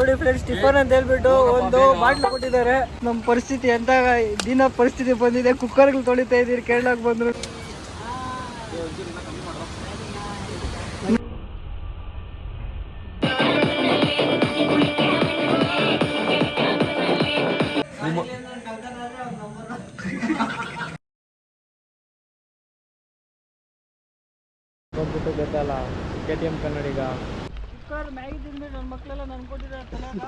ನೋಡಿ friends tiffin ಅಂತ ಹೇಳ್ಬಿಟ್ಟು ಒಂದು ಬಾಟ್ಲು ಕೊಟ್ಟಿದ್ದಾರೆ. ನಮ್ಮ ಪರಿಸ್ಥಿತಿ ಎಂತ ದಿನ ಪರಿಸ್ಥಿತಿ ಬಂದಿದೆ. ಕುಕ್ಕರ್ಗಳು ತೊಳಿತಾ ಇದೀರಿ ಕೇಳಕ್ ಬಂದ್ರು. ಬಂದ್ಬಿಟ್ಟು ಗೊತ್ತಲ್ಲ K T M Kannadiga cooker Maggi ತಿಂದ್ಬಿಟ್ಟು ನನ್ನ ಮಕ್ಕಳೆಲ್ಲ ನನ್ ಕೊಟ್ಟಿದ್ದಾರೆ ತಲೆಗ.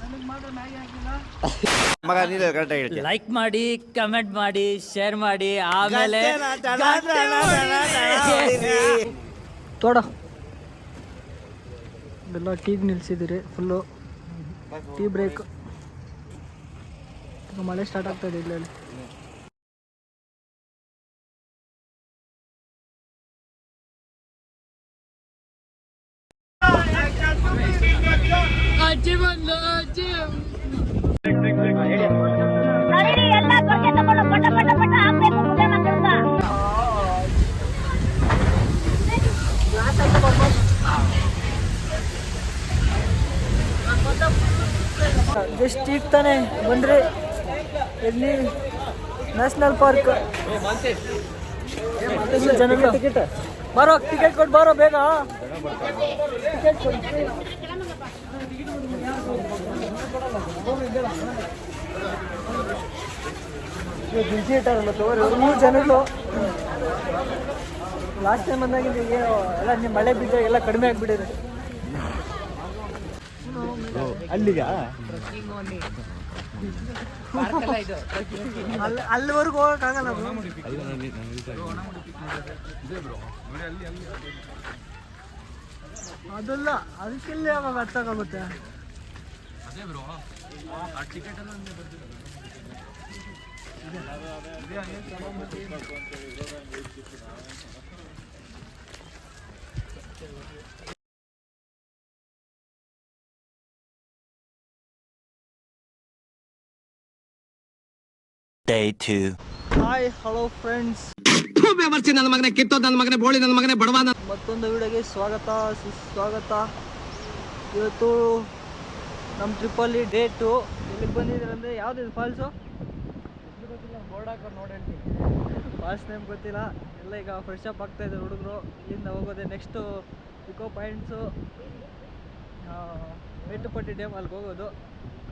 ನನಗೆ ಮಾತ್ರ ಮ್ಯಾಗಿ ಹಾಕಿಲ್ಲ. ಮಗ ನೀನು ಕರೆಕ್ಟಾಗಿ ಹೇಳ್ತೀಯ. ಲೈಕ್ ಮಾಡಿ ಕಮೆಂಟ್ ಮಾಡಿ ಶೇರ್ ಮಾಡಿ ಆಮೇಲೆ ತೋಡ ಎಲ್ಲ ಟೀಗೆ ನಿಲ್ಸಿದ್ದೀರಿ ಫುಲ್ಲು ಟೀ ಬ್ರೇಕ್ ಮಳೆ ಸ್ಟಾರ್ಟ್ ಆಗ್ತಾ ಇದೆ ಇಲ್ಲಲ್ಲಿ ನಡೀರಿ ಎಲ್ಲ ದೊಡ್ಡ ತಗೊಂಡು ಪಟ ಪಟ ಪಟ ಹಾಕ್ಬೇಕು ಮುದ್ದೆ ಮಾಡ್ಕೊಂಡ ಜಸ್ಟ್ ಈಗ ತಾನೇ ಬಂದ್ರೆ ಎಲ್ಲಿ ನ್ಯಾಷನಲ್ ಪಾರ್ಕ್ ಜನಗಳು ಟಿಕೆಟ್ ಬಾರೋ ಟಿಕೆಟ್ ಕೊಟ್ಟು ಬಾರೋ ಬೇಗ ಟಿಕೆಟ್ ಕೊಡಿ ಇವಾಗ ಬಿಸಿ ಇಟ್ಟಾರಲ್ಲ ತಗೋರಿ ಮೂರು ಜನಗಳು ಲಾಸ್ಟ್ ಟೈಮ್ ಬಂದಾಗಿಂದ ಈಗ ಎಲ್ಲ ನಿಮ್ಮ ಮಳೆ ಬಿದ್ದಾಗ ಎಲ್ಲ ಕಡಿಮೆ ಆಗಿಬಿಟ್ಟಿದೆ. ಅಲ್ಲಿಗ? ಅಲ್ಲಿ ಅಲ್ಲಿವರೆಗೂ ಹೋಗಕ್ಕಾಗಲ್ಲ. ಅದಲ್ಲ ಅರ್ಥ ಯಾವಾಗ ಹತ್ತಾಗುತ್ತೆ day two hi hello friends ನನ್ನ ಮಗನೇ ಕಿತ್ತೋ ನನ್ನ ಮಗನೇ ಬೋಳಿ ನನ್ನ ಮಗನೇ ಬಡವ ಮತ್ತೊಂದು ವಿಡಿಯೋಗೆ ಸ್ವಾಗತ ಸುಸ್ವಾಗತ. ಇವತ್ತು ನಮ್ಮ ಟ್ರಿಪ್ಪಲ್ಲಿ ಡೇ ಟು ಬಂದಿದ್ರಂದ್ರೆ ಯಾವ್ದು ಇದು ಫಾಲ್ಸು? ಬೋರ್ಡ್ ಹಾಕೊಂಡು ನೋಡಿ ಹೇಳ್ತೀನಿ ಫಾಲ್ಸ್ ನೇಮ್ ಗೊತ್ತಿಲ್ಲ. ಎಲ್ಲ ಈಗ ಫ್ರೆಶ್ ಅಪ್ ಆಗ್ತಾ ಇದ್ದಾರೆ ಹುಡುಗರು. ಇಲ್ಲಿಂದ ಹೋಗೋದೆ next echo points Mattupetty dam ಅಲ್ಲಿಗೆ ಹೋಗೋದು.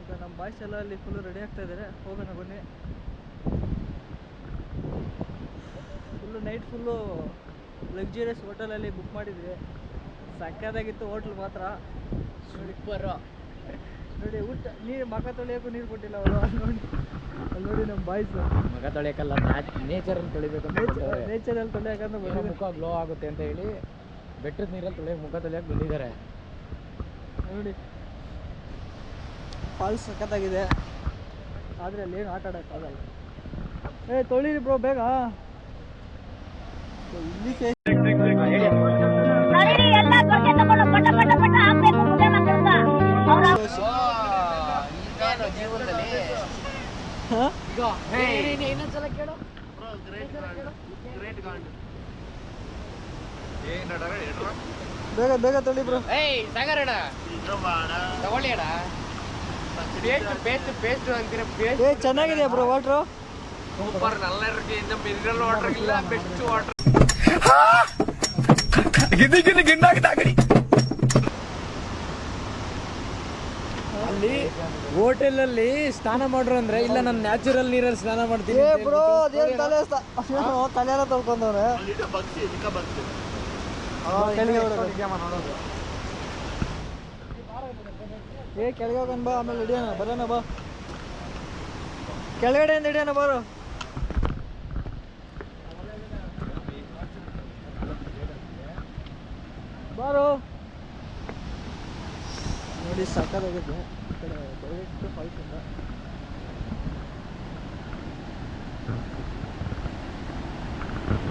ಈಗ ನಮ್ಮ ಬಾಯ್ಸ್ ಎಲ್ಲ ಅಲ್ಲಿ ಫುಲ್ಲು ರೆಡಿ ಆಗ್ತಾ ಇದ್ದಾರೆ ಹೋಗೋಣ ಬನ್ನಿ. ಫುಲ್ಲು ನೈಟ್ ಫುಲ್ಲು ಲಕ್ಸುರಿಯಸ್ ಹೋಟೆಲಲ್ಲಿ ಬುಕ್ ಮಾಡಿದ್ವಿ. ಸಕ್ಕತ್ತಾಗಿತ್ತು ಹೋಟ್ಲ್ ಮಾತ್ರ. ಸೂಪರ್ ನೋಡಿ ಊಟ ನೀರು ಮಗ ತೊಳೆಯೋಕ್ಕೂ ನೀರು ಕೊಟ್ಟಿಲ್ಲ ಅವರು ನೋಡಿ. ಅಲ್ಲಿ ನೋಡಿ ನಮ್ಮ ಬಾಯ್ಸ್ ಮಗ ತೊಳೆಯಕ್ಕಲ್ಲ ನೇಚರ್ ತೊಳಿಬೇಕು. ನೇಚರಲ್ಲಿ ಅಂದ್ರೆ ಬಂದಿದೆ ಮುಖ ಗ್ಲೋ ಆಗುತ್ತೆ ಅಂತ ಹೇಳಿ ಬೆಟ್ಟದ ನೀರಲ್ಲಿ ತೊಳೆಯ ಮುಖ ತೊಳೆಯಕ್ಕೆ ಬಂದಿದ್ದಾರೆ. ನೋಡಿ. ಫಾಲ್ಸ್ ಸಖತ್ತಾಗಿದೆ. ಆದರೆ ಅಲ್ಲಿ ಏನು ಆಟ ಆಡೋಕ್ಕಾಗಲ್ಲ ಏ ತೊಳಿರಿ ಬ್ರೋ ಬೇಗ. ಇಲ್ಲಿ ಬೇಗ ಬೇಗ ತಳ್ಳಿ ಬ್ರೋ ಏಯ್ ತಗೊಳ್ಳಿ ಅಣ್ಣ. ಪೇಸ್ಟ್ ಪೇಸ್ಟ್ ಪೇಸ್ಟ್ ಅಂತೀರ? ಪೇಸ್ಟ್ ಏ ಚೆನ್ನಾಗಿದೆ ಬ್ರೋ ವಾಟ್ರು ಸೂಪರ್ ನಲ್ಲ ಇನ್ನು ಮಿನರಲ್ ವಾಟರ್ ಇಲ್ಲ ಬೆಸ್ಟ್ ವಾಟರ್ ಅಲ್ಲಿ ಹೋಟೆಲಲ್ಲಿ ಸ್ನಾನ ಮಾಡ್ರು ಅಂದ್ರೆ ಇಲ್ಲ ನಾನು ನ್ಯಾಚುರಲ್ ನೀರಲ್ಲಿ ಸ್ನಾನ ಮಾಡ್ತೀನಿ ಏ ಬ್ರೋ ಅದೇನು ತಲೆ ಸ- ಅಯ್ಯೋ, ತಲೆ ಎಲ್ಲ ತೊಳ್ಕೊಂಡವ್ರೆ ಕೆಳಗೆ ಬಿಡೋದು. ಏ ಕೆಳಗೆ ಹೋಗೋಣ ಬಾ ಆಮೇಲೆ ಹಿಡಿಯೋಣ. ಬರೋಣ ಬಾ. ಕೆಳಗಡೆಯಿಂದ ಹಿಡಿಯೋಣ ಬಾರು. ಬಾರು. ನೋಡಿ ಸಾಕಾಗಿದೆ ಈ ಕಡೆ ಡೈರೆಕ್ಟ್ ಫಾಲ್ಸಿಂದ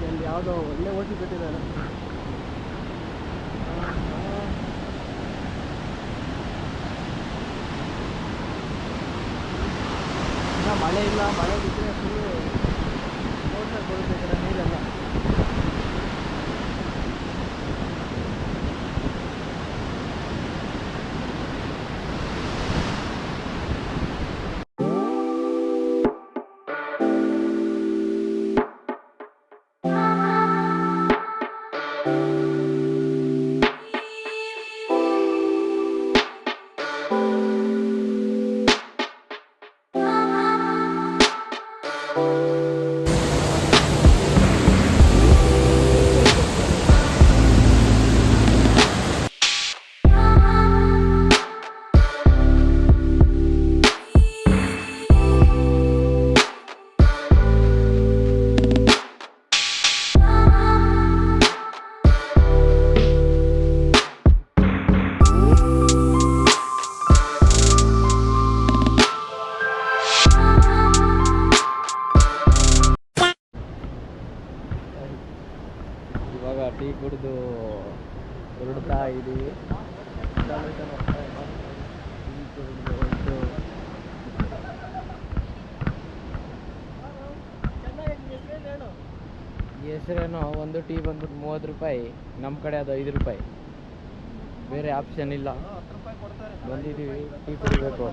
ಇಲ್ಲಿ ಯಾವುದೋ ಒಳ್ಳೆ ಓಟಿ ಬಿಟ್ಟಿದ್ದಾರೆ. ಮಳೆ ಇಲ್ಲ. ಮಳೆ ಬಿದ್ದರೆ ಫುಲ್ಲು ಹೋಟ್ಲಾಗ ಬರುತ್ತೆ ಈ ನೀರೆಲ್ಲ. ಒಂದು ಟೀ ಬಂದ್ಬಿಟ್ಟು ಮೂವತ್ತು ರೂಪಾಯಿ ನಮ್ಮ ಕಡೆ ಅದು ಐದು ರೂಪಾಯಿ. ಬೇರೆ ಆಪ್ಷನ್ ಇಲ್ಲ. ಬಂದಿದ್ದೀವಿ, ಟೀ ಕುಡಿಬೇಕು.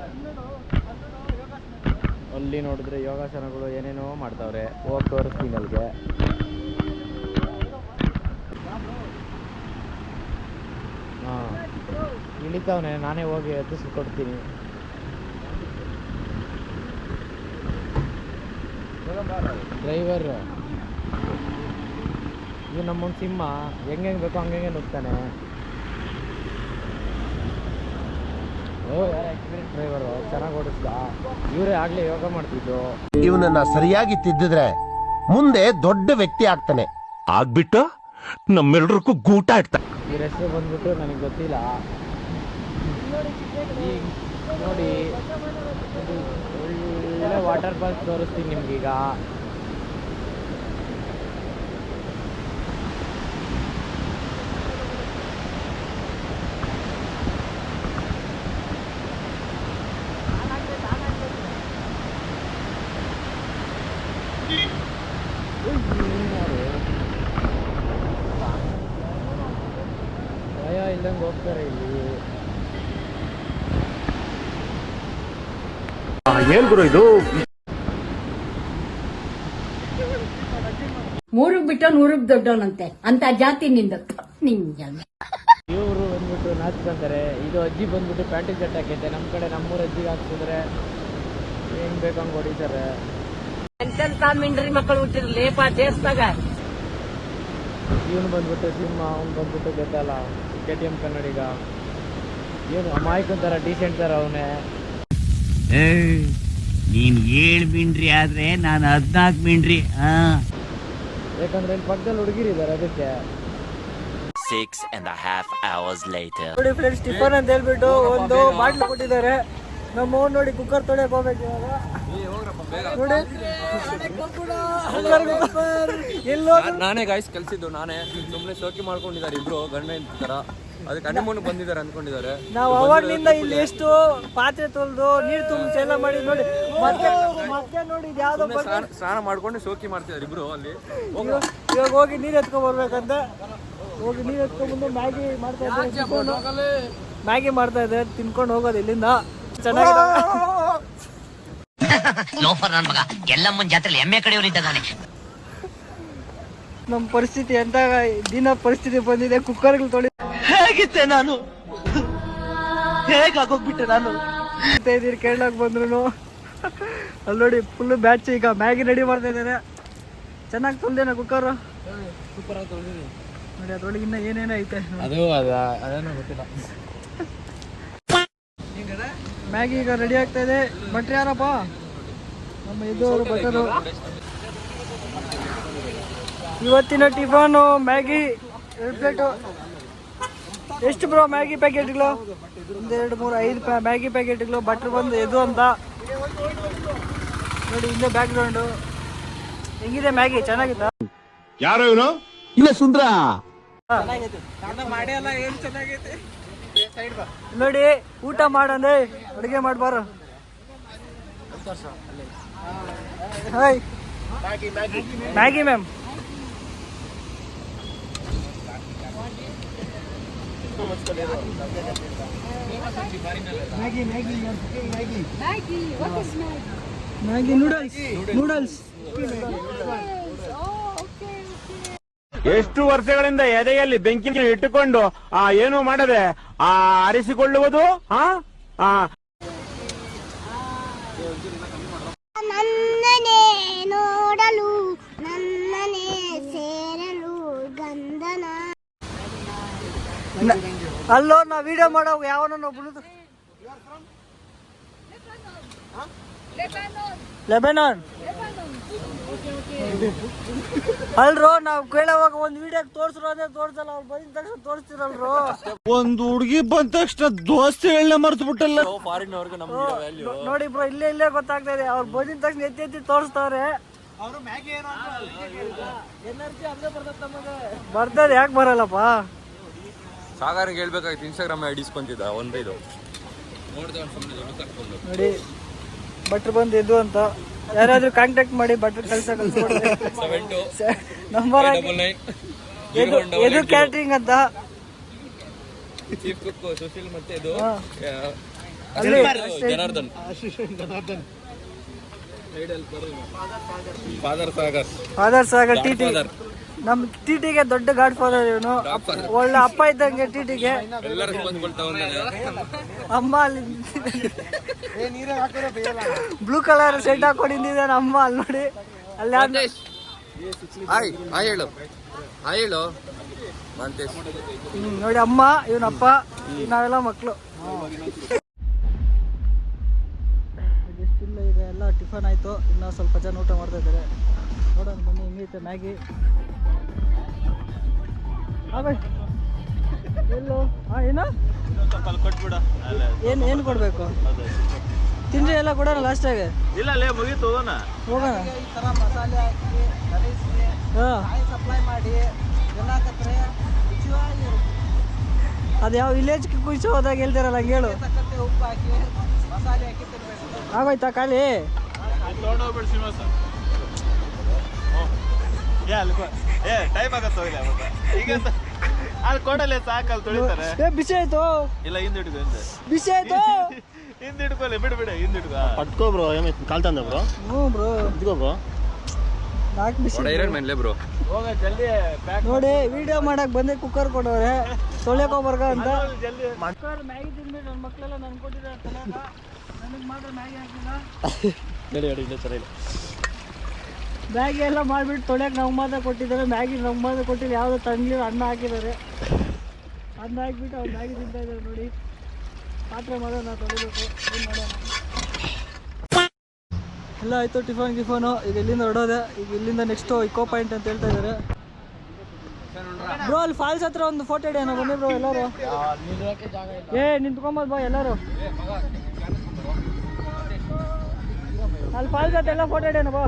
ಅಲ್ಲಿ ನೋಡಿದ್ರೆ ಯೋಗಾಸನಗಳು ಏನೇನೋ ಮಾಡ್ತಾವ್ರೆ ಹೋಗಿ ತೋರಿಸ್ತೀನಿ ಅಲ್ಲಿಗೆ ಹಾಂ, ಇಳಿತಾವನೆ, ನಾನೇ ಹೋಗಿ ಎತ್ತಿಸ್ಕೊಡ್ತೀನಿ ಡ್ರೈವರ್ ಇದು ನಮ್ಮೊಂದು ಸಿಂಹ. ಹೆಂಗೆ ಹೆಂಗೆ ಬೇಕೋ ಹಂಗೆ ನುಗ್ತಾನೆ. ಡ್ರೈವರು ಚೆನ್ನಾಗಿ ಓಡಿಸ್ದ. ಇವರೇ ಆಗಲೇ ಯೋಗ ಮಾಡ್ತಿದ್ದು. ಇವನನ್ನ ಸರಿಯಾಗಿ ತಿದ್ದಿದ್ರೆ ಮುಂದೆ ದೊಡ್ಡ ವ್ಯಕ್ತಿ ಆಗ್ತಾನೆ. ಆಗ್ಬಿಟ್ಟು ನಮ್ಮೆಲ್ರಿಗೂ ಗೂಟ ಇಡ್ತಾನೆ. ಇವ್ರ ಹೆಸರು ಬಂದ್ಬಿಟ್ಟು ನನಗೆ ಗೊತ್ತಿಲ್ಲ. ನೋಡಿ ಇದು ಒಳ್ಳೆ ವಾಟರ್ ಫಾಲ್ಸ್ ತೋರಿಸ್ತೀನಿ ನಿಮ್ಗೀಗ. ಭಯ ಇಲ್ದಂಗೆ ಹೋಗ್ತಾರೆ ಇಲ್ಲಿ. ಏನ್ ಗುರು ಇದು? ಮೂರು ಬಿಟ್ಟ ನೂರು ದೊಡ್ಡವನಂತೆ. ಅಂತ ಜಾತಿ ನಿಂದ. ಇವರು ಬಂದ್ಬಿಟ್ಟು ನಾಚ್ಕೊಂತಾರೆ. ಇದು ಅಜ್ಜಿ ಬಂದ್ಬಿಟ್ಟು ಪ್ಯಾಂಟಿ ಶರ್ಟ್ ಹಾಕೈತೆ ನಮ್ಮ ಕಡೆ ನಮ್ಮೂರ ಅಜ್ಜಿ ಹಾಕ್ಸಿದ್ರೆ ಏನ್ ಬೇಕು ಹಂಗೆ ಹೊಡಿತಾರೆ. ಎಂತೆಂತ ಮಿಂಡ್ರಿ ಮಕ್ಕಳು ಹುಟ್ಟಿರ್ ಲೇಪ ದೇಶದಾಗ ಇವನು ಬಂದ್ಬಿಟ್ಟು ಸಿಂಹ ಅವ್ನು ಬಂದ್ಬಿಟ್ಟು ಗೆದ್ದಲ್ಲ. K T M Kannadiga. ಏನು ಅಮಾಯಕಂತಾರ ಡೀಸೆಂಟ್ ತರ ಅವನೇ. ನೀನು ಏಳ್ ಮಿಂಡ್ರಿ ಆದ್ರೆ ನಾನು ಹದಿನಾಲ್ಕು ಮಿಂಡ್ರಿ ಹಾಂ. ಯಾಕಂದ್ರೆ ಇಲ್ಲಿ ಪಕ್ಕದಲ್ಲಿ ಹುಡುಗಿರಿದ್ದಾರೆ ಅದಕ್ಕೆ. Six and a half hours later. ನೋಡಿ ಫ್ರೆಂಡ್ಸ್ ಟಿಫನ್ ಅಂತ ಹೇಳ್ಬಿಟ್ಟು ಒಂದು ಬಾಟ್ಲು ಕೊಟ್ಟಿದ್ದಾರೆ. ನಮ್ಮ ಅವ್ನು ನೋಡಿ ಕುಕ್ಕರ್ ತೊಳೆಯಕ್ ಹೋಗ್ಬೇಕು ಇವಾಗ ನೋಡಿ ನಾನೇ ಗಾಯ್ಸ್ ಕಲ್ಸಿದ್ದು ನಾನೇ. ಸುಮ್ಮನೆ ಶೋಕಿ ಮಾಡ್ಕೊಂಡಿದ್ದಾರೆ ಇಬ್ರು ಗಂಡ ಇರ್ತಾರ ತರ. ಅದಕ್ಕೆ ಹನಿಮೂನ್ ಬಂದಿದ್ದಾರೆ ಅನ್ಕೊಂಡಿದ್ದಾರೆ ನಾವು ಅವಾಗ್ಲಿಂದ ಇಲ್ಲಿ ಎಷ್ಟು ಪಾತ್ರೆ ತೊಳೆದು ನೀರು ತುಂಬಿಸಿ ಎಲ್ಲ ಮಾಡಿ ನೋಡಿ ಮತ್ತೆ ಮತ್ತೆ ನೋಡಿ ಇದು ಯಾವ್ದೋ ಸ್ನಾನ ಮಾಡ್ಕೊಂಡು ಶೋಕಿ ಮಾಡ್ತಿದ್ದಾರೆ ಇಬ್ರು ಅಲ್ಲಿ. ಇವಾಗ ಇವಾಗ ಹೋಗಿ ನೀರು ಎತ್ಕೊಂಡ್ ಬರ್ಬೇಕಂತ. ಹೋಗಿ ನೀರು ಎತ್ಕೊಂಡ್ಬಂದು ಮ್ಯಾಗಿ ಮಾಡ್ತಾ ಇದ್ದಾರೆ. ಮ್ಯಾಗಿ ಮಾಡ್ತಾ ಇದ್ದಾರೆ ತಿನ್ಕೊಂಡು ಹೋಗೋದು ಇಲ್ಲಿಂದ. ಚೆನ್ನಾಗಿದೆ ಲೋಫರ್ ನನ್ ಮಗ. ಎಲ್ಲಮ್ಮನ್ ಜಾತ್ರೆಲಿ ಎಮ್ಮೆ ಕಡೆಯವ್ರು ಇದ್ದಾನೆ ನಮ್ಮ ಪರಿಸ್ಥಿತಿ ಎಂತ ದಿನ ಪರಿಸ್ಥಿತಿ ಬಂದಿದೆ ಕುಕ್ಕರ್ಗಳು ತೊಳಿ ಹೇಗಿದ್ದೆ ನಾನು? ಹೇಗಾಗೋಗ್ಬಿಟ್ಟೆ ನಾನು? ಇದ್ದೀರಿ ಕೇಳಕ್ ಬಂದ್ರು ಅಲ್ಲಿ ನೋಡಿ ಫುಲ್ ಬ್ಯಾಚ್ ಈಗ ಮ್ಯಾಗಿ ರೆಡಿ ಮಾಡ್ತಾ ಇದ್ದಾರೆ ಚೆನ್ನಾಗಿ ತೊಳ್ದೇನ ಕುಕ್ಕರ್ ಸೂಪರ್ ಆಗಿ ತೊಳೆದಿದ್ದೀನಿ. ನೋಡಿ ಅದ್ರೊಳಗೆ ಇನ್ನ ಏನೇನೋ ಐತೆ. ಅದು ಅದ ಅದೇನೋ ಗೊತ್ತಿಲ್ಲ. ಮ್ಯಾಗಿ ಈಗ ರೆಡಿ ಆಗ್ತಾ ಇದೆ. ಭಟ್ರು ಯಾರಪ್ಪ? ನಮ್ಮ ಇದ್ದವರು ಭಟ್ಟರು ಇವತ್ತಿನ ಟಿಫನ್ ಮ್ಯಾಗಿ ಎರಡು ಪ್ಲೇಟು. ಎಷ್ಟು ಬ್ರೋ ಮ್ಯಾಗಿ ಪ್ಯಾಕೆಟ್ಗಳು? ಒಂದು ಎರಡು ಮೂರು ಐದು ಪ್ಯಾ ಮ್ಯಾಗಿ ಪ್ಯಾಕೆಟ್ಗಳು ಬಟ್ರ್ ಬಂದು ಇದು ಅಂತ. ನೋಡಿ ಹಿಂದೆ ಬ್ಯಾಕ್ ಗ್ರೌಂಡು ಹೆಂಗಿದೆ ಮ್ಯಾಗಿ? ಚೆನ್ನಾಗಿತ್ತ? ಯಾರು ಇವನು? ಇಲ್ಲ ಸುಂದ್ರ. ನೋಡಿ ಊಟ ಮಾಡಂದೆ ಅಡುಗೆ ಮಾಡ್ಬಾರ hi Maggi ma'am Maggi noodles noodles ಎಷ್ಟು ವರ್ಷಗಳಿಂದ ಎದೆಯಲ್ಲಿ ಬೆಂಕಿ ಇಟ್ಟುಕೊಂಡು ಆ ಏನು ಮಾಡದೆ ಆ ಆರಿಸಿಕೊಳ್ಳುವುದು ಹಾ ಆ ನನ್ನನೆ ನೋಡಲು ನನ್ನನೇ ಸೇರಲು ಗಂಧನ. ಅಲ್ಲೋ ನಾ ವಿಡಿಯೋ ಮಾಡೋ ಯಾವನೋ ಬಿಡುದು ಲೆಬನಾನ್. ಅಲ್ರೋ ನಾವು ಕೇಳೋವಾಗ ಒಂದು ವಿಡಿಯೋ ತೋರ್ಸ್ರೋ ಅಂದ್ರೆ ತೋರ್ಸಲ್ಲ ಅವ್ರು ಬಂದ ತಕ್ಷಣ ತೋರಿಸ್ತಿರಲ್ರೋ? ಒಂದು ಹುಡುಗಿ ಬಂದ ತಕ್ಷಣ ದೋಸ್ತಿ ಹೇಳ ಮರ್ತು ಬಿಟ್ಟಲ್ಲ ಫಾರಿನ್ ಅವ್ರಿಗೆ ವ್ಯಾಲ್ಯೂ ನೋಡಿ ಬ್ರೋ ಇಲ್ಲೇ ಇಲ್ಲೇ ಗೊತ್ತಾಗ್ತಾ ಇದೆ. ಅವ್ರು ಬಂದಿದ ತಕ್ಷಣ ಎತ್ತಿ ಎತ್ತಿ ತೋರಿಸ್ತಾವ್ರೆ. ಬರ್ತದೆ ಯಾಕೆ ಬರಲ್ಲಪ್ಪ? ಸಾಗರ್ಗೆ ಹೇಳ್ಬೇಕಾಗಿತ್ತು ಇನ್ಸ್ಟಾಗ್ರಾಮ್ ಐಡಿಸ್ ಬಂದಿದ್ದ ಒಂದೈದು ನೋಡಿದೆ ನೋಡಿ ಭಟ್ರು ಬಂದು ಎದ್ದು ಅಂತ. ಯಾರಾದ್ರೂ ಕಾಂಟ್ಯಾಕ್ಟ್ ಮಾಡಿ ಬಟರ್ ಕಳ್ಸ ನಂಬರ್ ಎದು ಎದು ಕ್ಯಾಟ್ರಿಂಗ್ ಅಂತ. ಚೀಫ್ ಕುಕ್ ಸುಶೀಲ್ ಮತ್ತೆ ಇದು. Janardhan. Father Sagar father Sagar T T. ನಮ್ ಟಿಟಿಗೆ ದೊಡ್ಡ ಗಾಡ್ ಫಾದರ್ ಇವನು. ಒಳ್ಳೆ ಅಪ್ಪ ಇದ್ದಂಗೆ ಟಿಟಿಗೆ ಅಮ್ಮ ಅಲ್ಲಿ ಬ್ಲೂ ಕಲರ್ ಸೆಟ್ ಹಾಕೊಂಡಿದ್ದಾನೆ ಅಮ್ಮ ಅಲ್ಲಿ ನೋಡಿ. ಅಲ್ಲಿ ಯಾರ್- ಹಾಯ್ ಹಾಯ್ ಹೇಳು. ಹಾಯ್ ಹೇಳು. ನೋಡಿ ಅಮ್ಮ ಇವನಪ್ಪ ನಾವೆಲ್ಲ ಮಕ್ಕಳು ಇಲ್ಲ ಈಗ ಎಲ್ಲ ಟಿಫನ್ ಆಯಿತು. ಇನ್ನೂ ಸ್ವಲ್ಪ ಜನ ಊಟ ಮಾಡ್ತಾ ಇದ್ದಾರೆ. ನೋಡೋಣ ಬನ್ನಿ ಹೆಂಗೈತೆ ಮ್ಯಾಗಿ. ಎಲ್ಲೋ? ಹಾಂ ಏನು? ಏನು ಏನು ಕೊಡಬೇಕು? ತಿಂಡಿ ಎಲ್ಲ ಕೊಡೋಣ ಲಾಸ್ಟಾಗೆ ಇಲ್ಲ ಲೇ ಮುಗೀತು ಹೋಗೋಣ. ಹೋಗೋಣ. ಹಾಂ. ಅದು ಯಾವ ವಿಲೇಜ್ ಕುಯ್ಸೋ ಹೋದಾಗ ಹೇಳ್ತಾರಲ್ಲ ಹಂಗೆ ಹೇಳು. ಆಗೋಯ್ತಾ ಖಾಲಿ? ತೊಗೊಂಡೋಗ್ಬಿಡು ಶ್ರೀನಿವಾಸ. ಯಾ ಅಲ್ಲಿ. ಏ ಟೈಮ್ ಆಗತ್ತ ಹೋಗಿಲ್ಲ ಮತ್ತೆ ಈಗ ಅಲ್ಲಿ ಕೊಡಲೆ ಸಾಕಲ್ಲಿ ತೊಳಿತಾರೆ. ಏ ಬಿಸಿ ಆಯ್ತು? ಇಲ್ಲ ಹಿಂದೆ ಹಿಡ್ಕೊ ಹಿಂದೆ. ಬಿಸಿ ಆಯ್ತು? ಹಿಂದೆ ಹಿಡ್ಕೊಲಿ ಬಿಡು ಬಿಡು ಹಿಂದೆ ಹಿಡ್ಕೊ. ಪಟ್ಕೋ ಬ್ರೋ ಏಮೈತಿ ಕಾಲ್ ತಂದೆ ಬ್ರೋ? ಹ್ಞೂ ಬ್ರೋ. ಇದ್ಕೋ ಬ್ರೋ? ನಾಲ್ಕು ಬಿಸಿ ಇರೋಣ ಮನೇಲೆ ಬ್ರೋ. ಹೋಗ ಜಲ್ದಿ ಪ್ಯಾಕ್ ನೋಡಿ ವಿಡಿಯೋ ಮಾಡಕ್ ಬಂದೆ ಕುಕ್ಕರ್ ಕೊಡೋರೆ. ತೊಳೆಕೋಬರ್ಗ ಅಂತ. ಜಲ್ದಿ ಮಕ್ಕಳು ಮ್ಯಾಗಿ ತಿಂದ್ಬಿಟ್ಟು ನನ್ನ ಮಕ್ಕಳೆಲ್ಲ ನನ್ಗೆ ಕೊಟ್ಟಿದ್ದಾರೆ ನನಗೆ ಮಾತ್ರ ಮ್ಯಾಗಿ ಹಾಕಿಲ್ಲ. ನಡಿ ನಡಿ ಇಲ್ಲ ಚೆನ್ನಾಗಿಲ್ಲ ಮ್ಯಾಗಿ ಎಲ್ಲ ಮಾಡಿಬಿಟ್ಟು ತೊಳೆಯಕ್ಕೆ ನಮ್ಗೆ ಮಾತ್ರ ಕೊಟ್ಟಿದ್ದಾರೆ. ಮ್ಯಾಗಿ ನಮ್ಗೆ ಮಾತ್ರ ಕೊಟ್ಟಿಲ್ಲ. ಯಾವುದೋ ತಂಗ್ಲಿ ಅನ್ನ ಹಾಕಿದ್ದಾರೆ. ಅನ್ನ ಹಾಕ್ಬಿಟ್ಟು ಅವ್ರು ಮ್ಯಾಗಿ ತಿಂತಾ ಇದ್ದಾರೆ ನೋಡಿ. ಪಾತ್ರೆ ಮಾಡೋಣ, ತೊಳಿಬೇಕು. ಏನ್ ಮಾಡೋಣ? ಎಲ್ಲ ಆಯಿತು ಟಿಫನ್, ಗಿಫನು. ಈಗ ಇಲ್ಲಿಂದ ಹೊಡೋದೆ ಈಗ ಇಲ್ಲಿಂದ ನೆಕ್ಸ್ಟು ಇಕೋ ಪಾಯಿಂಟ್ ಅಂತ ಹೇಳ್ತಾ ಇದ್ದಾರೆ. ಬ್ರೋ ಅಲ್ಲಿ ಫಾಲ್ಸ್ ಹತ್ರ ಒಂದು ಫೋಟೋ ಇಡೋಣ ಬನ್ನಿ ಬ್ರೋ ಎಲ್ಲರೂ. ಏ, ನಿಂತ್ಕೊಂಬೋದು ಬಾ ಎಲ್ಲರೂ. ಅಲ್ಲಿ ಫಾಲ್ಸ್ ಹತ್ರ ಎಲ್ಲ ಫೋಟೋ ಇಡೋಣ ಬಾ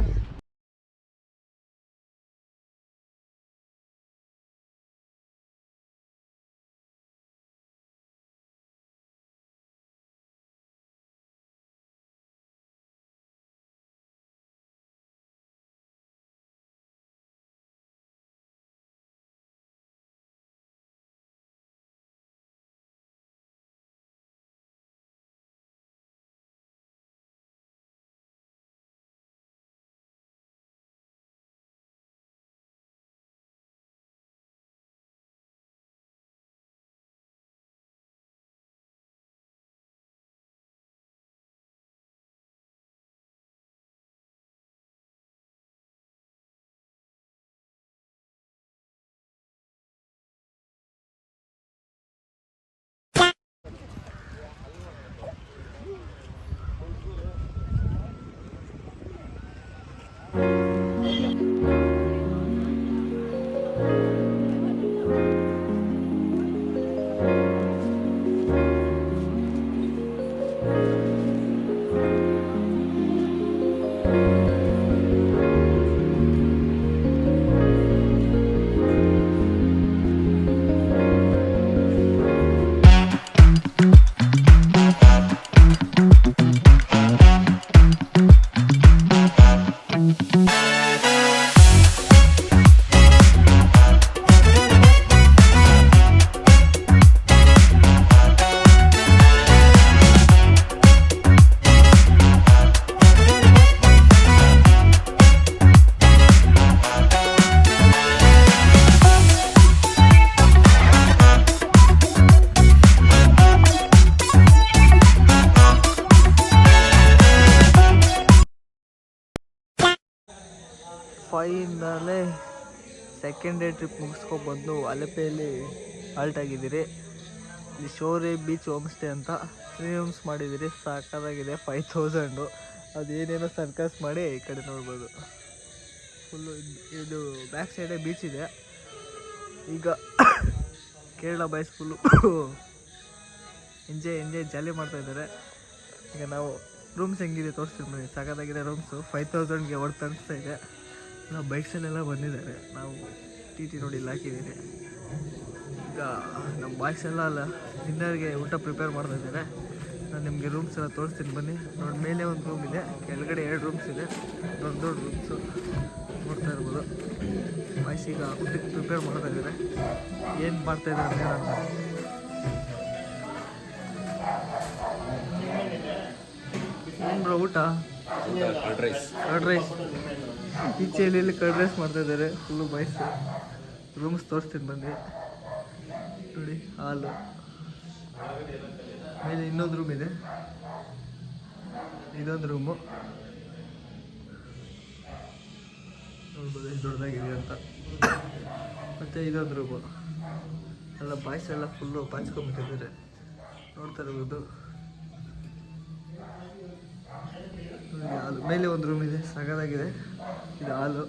ಸೆಕೆಂಡ್ ಡೇ ಟ್ರಿಪ್ ಮುಗಿಸ್ಕೊಬಂದು ಅಲೆಪೆಯಲ್ಲಿ ಹಾಲ್ಟ್ ಆಗಿದ್ದೀರಿ. ಇಲ್ಲಿ ಶೋರೆ ಬೀಚ್ ಹೋಮ್ ಸ್ಟೇ ಅಂತ ತ್ರೀ ರೂಮ್ಸ್ ಮಾಡಿದ್ದೀರಿ. ಸಾಕಾಗಿದೆ ಫೈವ್ ತೌಸಂಡು ಅದೇನೇನೋ ಸರ್ಕಸ್ ಮಾಡಿ ಈ ಕಡೆ ನೋಡ್ಬೋದು. ಫುಲ್ಲು ಇದು ಬ್ಯಾಕ್ ಸೈಡೇ ಬೀಚ್ ಇದೆ. ಈಗ Kerala boys full enjoy enjoy jolly ಮಾಡ್ತಾ ಇದ್ದಾರೆ. ಈಗ ನಾವು ರೂಮ್ಸ್ ಹೆಂಗಿದೆ ತೋರಿಸ್ತೀನಿ ಬನ್ನಿ ಸಾಕಾಗಿದೆ ರೂಮ್ಸು ಫೈವ್ ತೌಸಂಡ್ಗೆ ಹೊರ್ತು ಅನಿಸ್ತಾ ಇದೆ. ನಾವು ಬೈಕ್ಸಲ್ಲೆಲ್ಲ ಬಂದಿದ್ದಾರೆ. ನಾವು ಟಿ ಟಿ ನೋಡಿ ಇಲ್ಲಿ ಹಾಕಿದ್ದೀರಿ ಈಗ ನಮ್ಮ ಬಾಯ್ಸ್ ಎಲ್ಲ ಅಲ್ಲ ಡಿನ್ನರ್ಗೆ ಊಟ ಪ್ರಿಪೇರ್ ಮಾಡ್ತಾ ಇದ್ದಾರೆ. ನಾನು ನಿಮಗೆ ರೂಮ್ಸ್ ಎಲ್ಲ ತೋರಿಸ್ತೀನಿ ಬನ್ನಿ. ನೋಡಿ ಮೇಲೆ ಒಂದು ರೂಮ್ ಇದೆ ಕೆಳಗಡೆ ಎರಡು ರೂಮ್ಸ್ ಇದೆ. ದೊಡ್ಡ ದೊಡ್ಡ ರೂಮ್ಸು ನೋಡ್ತಾ ಇರ್ಬೋದು. ಬಾಯ್ಸ್ ಈಗ ಊಟಕ್ಕೆ ಪ್ರಿಪೇರ್ ಮಾಡ್ತಾ ಇದ್ದಾರೆ. ಏನು ಮಾಡ್ತಾ ಇದ್ದಾರೆ ಅಂತ ಏನು ಬ್ರೋ ಊಟ? ಕರ್ಡ್ ರೈಸ್ ಕರ್ಡ್ ರೈಸ್ ಈಚೆಯಲ್ಲಿ ಇಲ್ಲಿ ಕರ್ಡ್ ರೈಸ್ ಮಾಡ್ತಾ ಇದ್ದಾರೆ. ಫುಲ್ಲು ಬಾಯ್ಸ್ ರೂಮ್ಸ್ ತೋರಿಸ್ತೀನಿ ಬಂದು ನೋಡಿ ಹಾಲು ಮೇಲೆ ಇನ್ನೊಂದು ರೂಮ್ ಇದೆ. ಇದೊಂದು ರೂಮು ನೋಡ್ಬೋದು ದೊಡ್ಡದಾಗಿದೆ ಅಂತ. ಮತ್ತು ಇದೊಂದು ರೂಮು ಎಲ್ಲ ಬಾಯ್ಸ್ ಎಲ್ಲ ಫುಲ್ಲು ಪಾಚ್ಕೊಂಬಿಟ್ಟಿದ್ದಾರೆ ನೋಡ್ತಾ ಇರ್ಬೋದು. ಮೇಲೆ ಒಂದು ರೂಮ್ ಇದೆ. ಸಗದಾಗಿದೆ. ಇದು ಹಾಲು.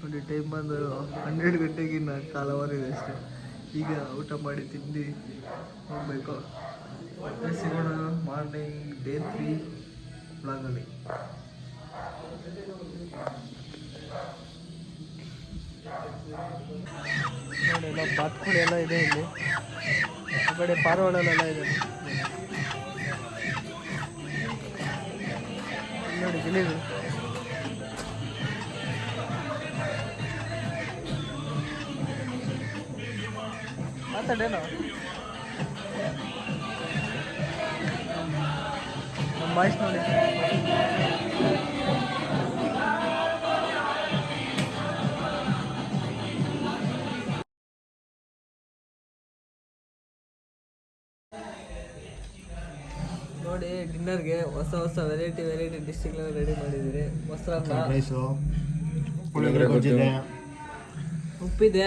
ನೋಡಿ ಟೈಮ್ ಬಂದು ಹನ್ನೆರಡು ಗಂಟೆಗೆ ಇನ್ನು ಅಷ್ಟೇ. ಈಗ ಊಟ ಮಾಡಿ ತಿಂದು ಹೋಗಬೇಕು. ಸಿಗೋಣ ಮಾರ್ನಿಂಗ್ ಡೇ ತ್ರೀ ಬ್ಲಾಗಲ್ಲಿ ನೋಡಿ, ಎಲ್ಲ ಇದೆ ಇಲ್ಲಿ. ಆ ಕಡೆ ಪಾರಿವಾಳಲೆಲ್ಲ ಇದೆ. ನೋಡಿ ಗಿಳಿಗಳು ಮಾತಾಡೇನು ನಮ್ಮ ನೋಡಿ. ನೋಡಿ ಡಿನ್ನರ್ಗೆ ಹೊಸ ಹೊಸ ವೆರೈಟಿ ವೆರೈಟಿ ಡಿಸ್ಟಿಕ್ ರೆಡಿ ಮಾಡಿದ್ದೀರಿ. ಮೊಸರನ್ನ. ರೈಸು ಪುಳಿಯೋಗರೆ ಗೊಜ್ಜಿದೆ. ಉಪ್ಪಿದೆ.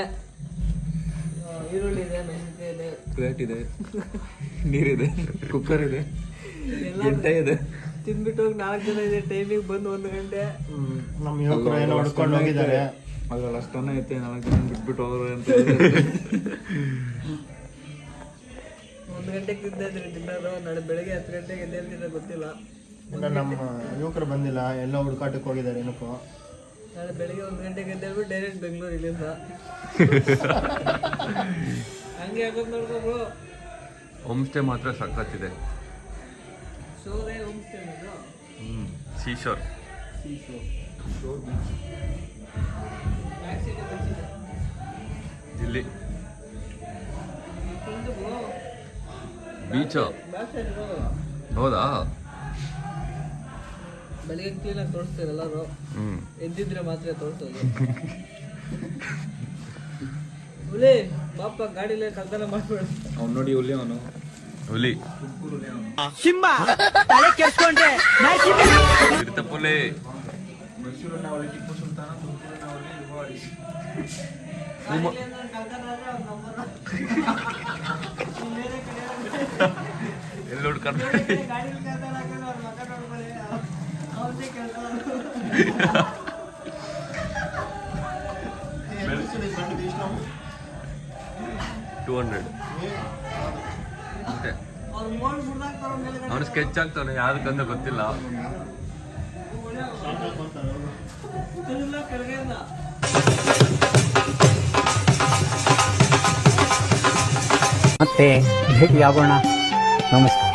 ಈರುಳ್ಳಿ ಇದೆ ಮೆಣಸಿನ್ಕಾಯಿ ಇದೆ. ಪ್ಲೇಟ್ ಇದೆ ನೀರಿದೆ. ಕುಕ್ಕರ್ ಇದೆ. ಎಲ್ಲ ಇದೆ. ತಿಂದ್ಬಿಟ್ಟು ಹೋಗಿ ನಾಲ್ಕು ಜನ ಇದೆ ಟೈಮಿಗೆ ಬಂದು ಒಂದು ಗಂಟೆ. ನಮ್ಮ ಯುವಕರು ಏನೋ ಹೊಡ್ಕೊಂಡು ಹೋಗಿದ್ದಾರೆ. ಅದ್ರಲ್ಲಿ ಅಷ್ಟನ್ನ ಐತೆ ನಾಲ್ಕು ಜನ ಬಿಟ್ಬಿಟ್ಟು ಹೋದ್ರೆ ಅಂತ ಒಂದು ಗಂಟೆಗೆ ತಿಂದಿದ್ರಿ ಡಿನ್ನರು ನಾಳೆ ಬೆಳಗ್ಗೆ ಹತ್ತು ಗಂಟೆಗೆ ಎದ್ದೇಳ್ತಿದ್ರೆ ಗೊತ್ತಿಲ್ಲ. ನಮ್ಮ ಯುವಕರು ಬಂದಿಲ್ಲ ಎಲ್ಲ ಹುಡುಕಾಟಕ್ಕೆ ಹೋಗಿದ್ದಾರೆ ಏನಕ್ಕೋ. ನಾಳೆ ಬೆಳಗ್ಗೆ ಒಂದು ಗಂಟೆಗೆ ಎದ್ದೇಳ್ಬಿಟ್ಟು ಡೈರೆಕ್ಟ್ ಬೆಂಗಳೂರು ಇಲ್ಲಿಂದ ಹಂಗೆ ಆಗೋದು ನೋಡ್ಕೊಬ್ರು ಹೋಮ್ ಸ್ಟೇ ಮಾತ್ರ ಸಖತ್ತಿದೆ. ಶೋರೇ ಹೋಮ್ ಸ್ಟೇ ಇದು ಹ್ಞೂ ಸೀಶೋರ್ ಇಲ್ಲಿ. ಬೀಚು ಹೌದಾ? ಬೆಳಿಗ್ಗೆ ಕ್ಲೀನಾಗಿ ತೋರಿಸ್ತೀವಿ ಎಲ್ಲರೂ? ಹ್ಞೂ ಎದ್ದಿದ್ರೆ ಮಾತ್ರ ತೋರಿಸೋದು. ಹುಲಿ ಪಾಪ ಗಾಡಿಲೇ ಕಲ್ತನ ಮಾಡ್ಬೇಡ. ಅವ್ನು ನೋಡಿ ಹುಲಿ ಅವನು. ಹುಲಿ. ಚಿರತಪುಲಿ ಎಲ್ಲೋಡ್ ಹುಡ್ಕೊಂಡು ಟೂ ಹಂಡ್ರೆಡ್ ಅವನು ಸ್ಕೆಚ್ ಆಗ್ತಾನೆ ಯಾವ್ದಕ್ಕಂತ ಗೊತ್ತಿಲ್ಲ. ಮತ್ತೆ ಭೇಟಿಯಾಗೋಣ. ನಮಸ್ಕಾರ.